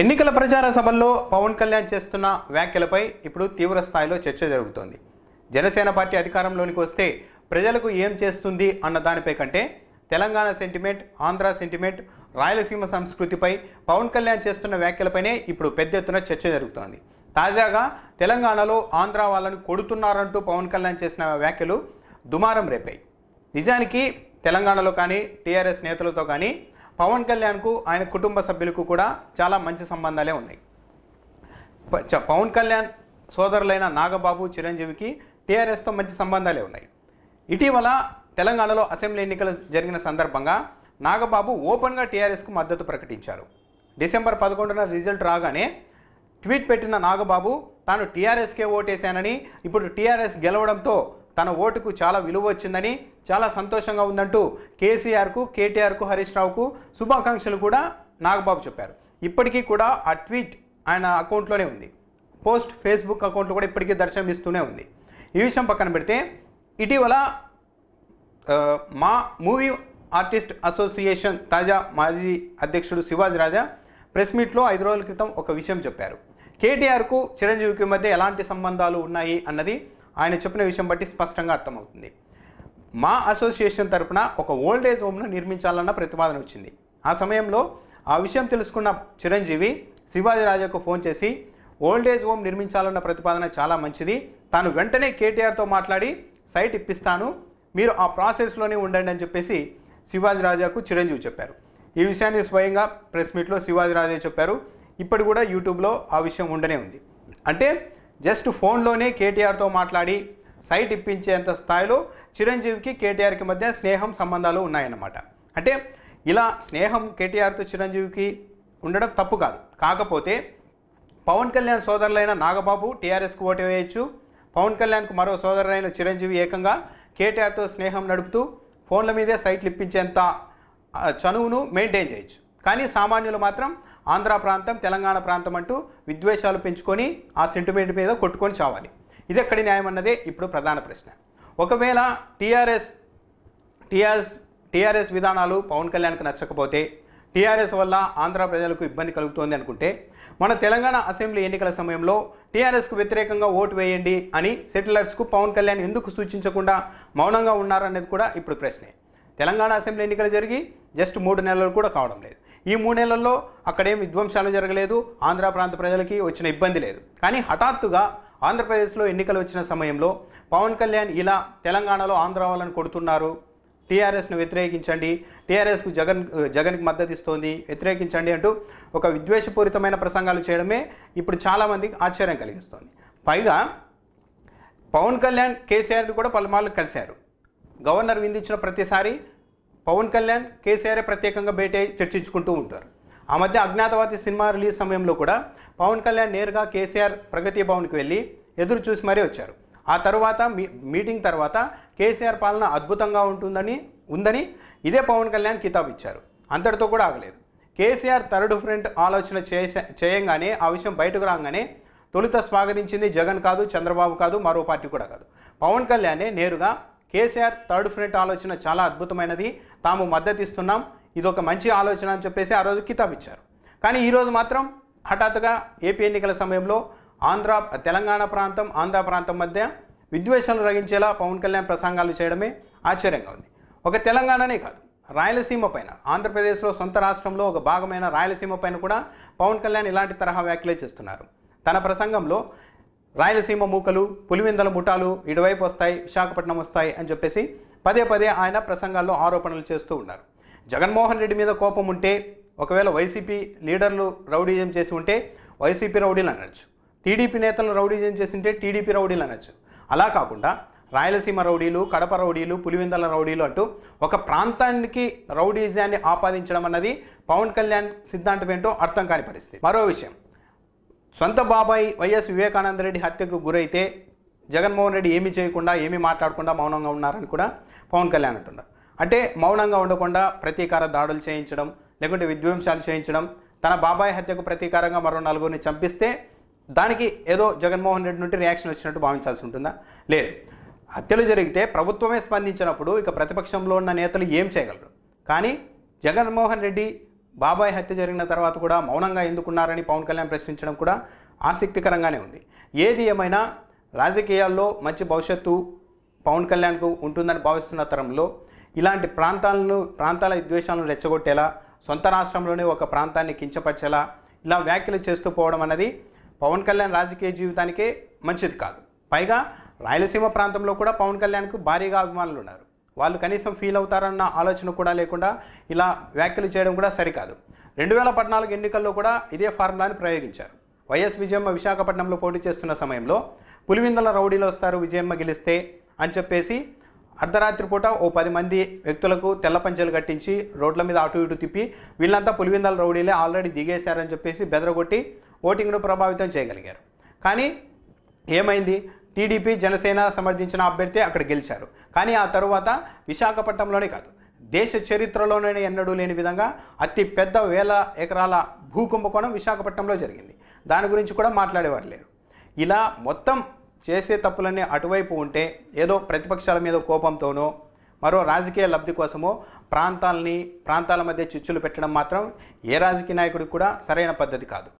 ఎన్నికల ప్రచార సభల్లో పవన్ కళ్యాణ్ చేస్తున్న వ్యాఖ్యలపై ఇప్పుడు తీవ్ర స్థాయిలో చర్చ జరుగుతోంది. జనసేన పార్టీ అధికారంలోనికి వస్తే ప్రజలకు ఏం చేస్తుంది అన్న దానిపై కంటే తెలంగాణ సెంటిమెంట్ ఆంధ్ర సెంటిమెంట్ రాయలసీమ సంస్కృతిపై పవన్ కళ్యాణ్ చేస్తున్న వ్యాఖ్యలపైనే ఇప్పుడు పెద్ద ఎత్తున చర్చ జరుగుతోంది. తాజాగా తెలంగాణలో ఆంధ్ర వాళ్ళని కొడుతున్నారంటూ పవన్ కళ్యాణ్ చేసిన వ్యాఖ్యలు దుమారం రేపాయి. నిజానికి తెలంగాణలో కానీ టీఆర్ఎస్ నేతలతో కానీ పవన్ కళ్యాణ్కు ఆయన కుటుంబ సభ్యులకు కూడా చాలా మంచి సంబంధాలే ఉన్నాయి. పవన్ కళ్యాణ్ సోదరులైన నాగబాబు చిరంజీవికి టీఆర్ఎస్తో మంచి సంబంధాలే ఉన్నాయి. ఇటీవల తెలంగాణలో అసెంబ్లీ ఎన్నికలు జరిగిన సందర్భంగా నాగబాబు ఓపెన్గా టీఆర్ఎస్కు మద్దతు ప్రకటించారు. డిసెంబర్ పదకొండున రిజల్ట్ రాగానే ట్వీట్ పెట్టిన నాగబాబు తాను టీఆర్ఎస్కే ఓటేశానని ఇప్పుడు టీఆర్ఎస్ గెలవడంతో తన ఓటుకు చాలా విలువ వచ్చిందని చాలా సంతోషంగా ఉందంటూ కేసీఆర్కు కేటీఆర్కు హరీష్ రావుకు శుభాకాంక్షలు కూడా నాగబాబు చెప్పారు. ఇప్పటికీ కూడా ఆ ట్వీట్ ఆయన అకౌంట్లోనే ఉంది. పోస్ట్ ఫేస్బుక్ అకౌంట్లో కూడా ఇప్పటికీ దర్శనమిస్తూనే ఉంది. ఈ విషయం పక్కన పెడితే ఇటీవల మా మూవీ ఆర్టిస్ట్ అసోసియేషన్ తాజా మాజీ అధ్యక్షుడు శివాజీ రాజా ప్రెస్ మీట్లో ఐదు రోజుల క్రితం ఒక విషయం చెప్పారు. కేటీఆర్కు చిరంజీవికి మధ్య ఎలాంటి సంబంధాలు ఉన్నాయి అన్నది ఆయన చెప్పిన విషయం బట్టి స్పష్టంగా అర్థమవుతుంది. మా అసోసియేషన్ తరపున ఒక ఓల్డ్ ఏజ్ హోమ్ను నిర్మించాలన్న ప్రతిపాదన వచ్చింది. ఆ సమయంలో ఆ విషయం తెలుసుకున్న చిరంజీవి శివాజీ రాజాకు ఫోన్ చేసి ఓల్డ్ ఏజ్ హోమ్ నిర్మించాలన్న ప్రతిపాదన చాలా మంచిది. తాను వెంటనే కేటీఆర్తో మాట్లాడి సైట్ ఇప్పిస్తాను. మీరు ఆ ప్రాసెస్లోనే ఉండండి అని చెప్పేసి శివాజీ రాజాకు చిరంజీవి చెప్పారు. ఈ విషయాన్ని స్వయంగా ప్రెస్ మీట్లో శివాజీ రాజా చెప్పారు. ఇప్పుడు కూడా యూట్యూబ్లో ఆ విషయం ఉండనే ఉంది. అంటే జస్ట్ ఫోన్లోనే కేటీఆర్తో మాట్లాడి సైట్ ఇప్పించేంత స్థాయిలో చిరంజీవికి కేటీఆర్కి మధ్య స్నేహం సంబంధాలు ఉన్నాయన్నమాట. అంటే ఇలా స్నేహం కేటీఆర్తో చిరంజీవికి ఉండడం తప్పు కాదు. కాకపోతే పవన్ కళ్యాణ్ సోదరులైన నాగబాబు టీఆర్ఎస్కు ఓటు వేయచ్చు. పవన్ కళ్యాణ్కు మరో సోదరులైన చిరంజీవి ఏకంగా కేటీఆర్తో స్నేహం నడుపుతూ ఫోన్ల మీదే సైట్లు ఇప్పించేంత చనువును మెయింటైన్ చేయొచ్చు. కానీ సామాన్యులు మాత్రం ఆంధ్ర ప్రాంతం తెలంగాణ ప్రాంతం అంటూ విద్వేషాలు పెంచుకొని ఆ సెంటిమెంట్ మీద కొట్టుకొని చావాలి. ఇది ఎక్కడి న్యాయం అన్నదే ఇప్పుడు ప్రధాన ప్రశ్న. ఒకవేళ టీఆర్ఎస్ టీఆర్ఎస్ టీఆర్ఎస్ విధానాలు పవన్ కళ్యాణ్కి నచ్చకపోతే టీఆర్ఎస్ వల్ల ఆంధ్ర ప్రజలకు ఇబ్బంది కలుగుతోంది అనుకుంటే మన తెలంగాణ అసెంబ్లీ ఎన్నికల సమయంలో టీఆర్ఎస్కు వ్యతిరేకంగా ఓటు వేయండి అని సెటిలర్స్కు పవన్ కళ్యాణ్ ఎందుకు సూచించకుండా మౌనంగా ఉన్నారనేది కూడా ఇప్పుడు ప్రశ్నే. తెలంగాణ అసెంబ్లీ ఎన్నికలు జరిగి జస్ట్ మూడు నెలలు కూడా కావడం లేదు. ఈ మూడు నెలల్లో అక్కడేం విధ్వంసాలు జరగలేదు ఆంధ్ర ప్రాంత ప్రజలకి వచ్చిన ఇబ్బంది లేదు. కానీ హఠాత్తుగా ఆంధ్రప్రదేశ్లో ఎన్నికలు వచ్చిన సమయంలో పవన్ కళ్యాణ్ ఇలా తెలంగాణలో ఆంధ్ర వాళ్ళని కొడుతున్నారు. టీఆర్ఎస్ను వ్యతిరేకించండి టీఆర్ఎస్కు జగన్ జగన్కి మద్దతు ఇస్తోంది వ్యతిరేకించండి అంటూ ఒక విద్వేషపూరితమైన ప్రసంగాలు చేయడమే ఇప్పుడు చాలామందికి ఆశ్చర్యం కలిగిస్తోంది. పైగా పవన్ కళ్యాణ్ కేసీఆర్ని కూడా పలుమార్లు కలిశారు. గవర్నర్ విందించిన ప్రతిసారి పవన్ కళ్యాణ్ కేసీఆర్ ప్రత్యేకంగా భేటీ చర్చించుకుంటూ ఉంటారు. ఆ మధ్య అజ్ఞాతవాది సినిమా రిలీజ్ సమయంలో కూడా పవన్ కళ్యాణ్ నేరుగా కేసీఆర్ ప్రగతి భవన్కి వెళ్ళి ఎదురు చూసి మరీ వచ్చారు. ఆ తర్వాత మీ మీటింగ్ తర్వాత కేసీఆర్ పాలన అద్భుతంగా ఉంటుందని ఉందని ఇదే పవన్ కళ్యాణ్ కితాబ్ ఇచ్చారు. అంతటితో కూడా ఆగలేదు. కేసీఆర్ థర్డ్ ఫ్రంట్ ఆలోచన చేయంగానే ఆ విషయం బయటకు రాగానే తొలుత స్వాగతించింది జగన్ కాదు చంద్రబాబు కాదు మరో పార్టీ కూడా కాదు. పవన్ కళ్యాణే నేరుగా కేసీఆర్ థర్డ్ ఫ్రంట్ ఆలోచన చాలా అద్భుతమైనది. తాము మద్దతు ఇస్తున్నాం ఇది ఒక మంచి ఆలోచన అని చెప్పేసి ఆ రోజు కితాబ్ ఇచ్చారు. కానీ ఈరోజు మాత్రం హఠాత్తుగా ఏపీ ఎన్నికల సమయంలో ఆంధ్ర తెలంగాణ ప్రాంతం ఆంధ్ర ప్రాంతం మధ్య విద్వేషాలు రగించేలా పవన్ కళ్యాణ్ ప్రసంగాలు చేయడమే ఆశ్చర్యంగా ఉంది. ఒక తెలంగాణనే కాదు రాయలసీమ పైన ఆంధ్రప్రదేశ్లో సొంత రాష్ట్రంలో ఒక భాగమైన రాయలసీమ పైన కూడా పవన్ కళ్యాణ్ ఇలాంటి తరహా వ్యాఖ్యలే చేస్తున్నారు. తన ప్రసంగంలో రాయలసీమ మూకలు పులివెందల ముఠాలు ఇటువైపు వస్తాయి విశాఖపట్నం వస్తాయి అని చెప్పేసి పదే పదే ఆయన ప్రసంగాల్లో ఆరోపణలు చేస్తూ ఉన్నారు. జగన్మోహన్ రెడ్డి మీద కోపం ఉంటే ఒకవేళ వైసీపీ లీడర్లు రౌడీజం చేసి ఉంటే వైసీపీ రౌడీలు అనొచ్చు. టీడీపీ నేతలు రౌడీజం చేసి ఉంటే టీడీపీ రౌడీలు అనొచ్చు. అలా కాకుండా రాయలసీమ రౌడీలు కడప రౌడీలు పులివెందల రౌడీలు అంటూ ఒక ప్రాంతానికి రౌడీజాన్ని ఆపాదించడం అన్నది పవన్ కళ్యాణ్ సిద్ధాంతం ఏంటో అర్థం కాని పరిస్థితి. మరో విషయం. సొంత బాబాయ్ వైఎస్ వివేకానంద రెడ్డి హత్యకు గురైతే జగన్మోహన్ రెడ్డి ఏమీ చేయకుండా ఏమీ మాట్లాడకుండా మౌనంగా ఉన్నారని కూడా పవన్ కళ్యాణ్ అంటున్నారు. అంటే మౌనంగా ఉండకుండా ప్రతీకార దాడులు చేయించడం లేకుంటే విధ్వంసాలు చేయించడం తన బాబాయ్ హత్యకు ప్రతీకారంగా మరో నలుగురిని చంపిస్తే దానికి ఏదో జగన్మోహన్ రెడ్డి నుండి రియాక్షన్ వచ్చినట్టు భావించాల్సి ఉంటుందా? లేదు. హత్యలు జరిగితే ప్రభుత్వమే స్పందించినప్పుడు ఇక ప్రతిపక్షంలో ఉన్న నేతలు ఏం చేయగలరు? కానీ జగన్మోహన్ రెడ్డి బాబాయ్ హత్య జరిగిన తర్వాత కూడా మౌనంగా ఎందుకున్నారని పవన్ కళ్యాణ్ ప్రశ్నించడం కూడా ఆసక్తికరంగానే ఉంది. ఏది ఏమైనా రాజకీయాల్లో మంచి భవిష్యత్తు పవన్ కళ్యాణ్కు ఉంటుందని భావిస్తున్న తరంలో ఇలాంటి ప్రాంతాలను ప్రాంతాల విద్వేషాలను రెచ్చగొట్టేలా సొంత రాష్ట్రంలోనే ఒక ప్రాంతాన్ని కించపరిచేలా ఇలా వ్యాఖ్యలు చేస్తూ పోవడం అనేది పవన్ కళ్యాణ్ రాజకీయ జీవితానికే మంచిది కాదు. పైగా రాయలసీమ ప్రాంతంలో కూడా పవన్ కళ్యాణ్కు భారీగా అభిమానులు ఉన్నారు వాళ్ళు కనీసం ఫీల్ అవుతారన్న ఆలోచన కూడా లేకుండా ఇలా వ్యాఖ్యలు చేయడం కూడా సరికాదు. రెండు వేల పద్నాలుగు ఎన్నికల్లో కూడా ఇదే ఫార్ములాని ప్రయోగించారు. వైఎస్ విజయమ్మ విశాఖపట్నంలో పోటీ చేస్తున్న సమయంలో పులివిందల రౌడీలు వస్తారు విజయమ్మ గెలిస్తే అని చెప్పేసి అర్ధరాత్రి పూట ఓ పది మంది వ్యక్తులకు తెల్ల పంచెలు కట్టించి రోడ్ల మీద అటు ఇటు తిప్పి వీళ్ళంతా పులివిందల రౌడీలే ఆల్రెడీ దిగేశారని చెప్పేసి బెదరగొట్టి ఓటింగ్ను ప్రభావితం చేయగలిగారు. కానీ ఏమైంది? టీడీపీ జనసేన సమర్థించిన అభ్యర్థి అక్కడ గెలిచారు. కానీ ఆ తరువాత విశాఖపట్నంలోనే కాదు దేశ చరిత్రలోనే ఎన్నడూ లేని విధంగా అతి పెద్ద వేల ఎకరాల భూ కుంభకోణం విశాఖపట్నంలో జరిగింది. దాని గురించి కూడా మాట్లాడేవారు లేరు. ఇలా మొత్తం చేసే తప్పులన్నీ అటువైపు ఉంటే ఏదో ప్రతిపక్షాల మీద కోపంతోనో మరో రాజకీయ లబ్ధి కోసమో ప్రాంతాలని ప్రాంతాల మధ్య చిచ్చులు పెట్టడం మాత్రం ఏ రాజకీయ నాయకుడికి కూడా సరైన పద్ధతి కాదు.